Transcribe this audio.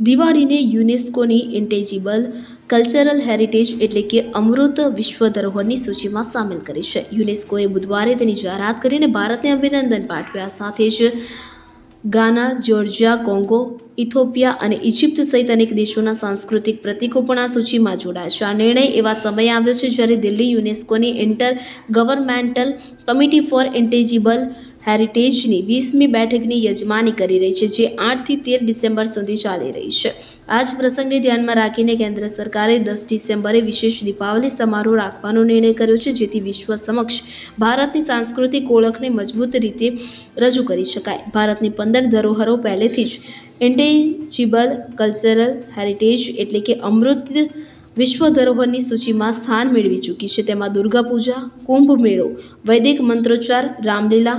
દિવાળીને યુનેસ્કોની ઇન્ટેજિબલ cultural heritage એટલે કે અમૃત વિશ્વ ધરોહરની સૂચિમાં સામેલ કરી છે. યુનેસ્કોએ બુધવારે તેની જાહેરાત કરીને ભારતને અભિનંદન પાઠવ્યા. સાથે જ ગાના, જ્યોર્જિયા, કોંગો, ઇથોપિયા અને ઇજિપ્ત સહિત અનેક દેશોના સાંસ્કૃતિક પ્રતીકો પણ આ સૂચિમાં જોડાયા છે. આ નિર્ણય એવા સમયે આવ્યો છે જ્યારે Delhi યુનેસ્કોની inter governmental committee for intangible હેરિટેજની વીસમી બેઠકની યજમાની કરી રહી છે, જે આઠથી તેર ડિસેમ્બર સુધી ચાલી રહી છે. આ જ પ્રસંગને ધ્યાનમાં રાખીને કેન્દ્ર સરકારે દસ ડિસેમ્બરે વિશેષ દીપાવલી સમારોહ રાખવાનો નિર્ણય કર્યો છે, જેથી વિશ્વ સમક્ષ ભારતની સાંસ્કૃતિક ઓળખને મજબૂત રીતે રજૂ કરી શકાય. ભારતની પંદર ધરોહરો પહેલેથી જ ઇન્ટેજિબલ કલ્ચરલ હેરિટેજ એટલે કે અમૃત વિશ્વ ધરોહરની સૂચિમાં સ્થાન મેળવી ચૂકી છે. તેમાં દુર્ગા પૂજા કુંભ મેળો વૈદિક મંત્રોચ્ચાર, રામલીલા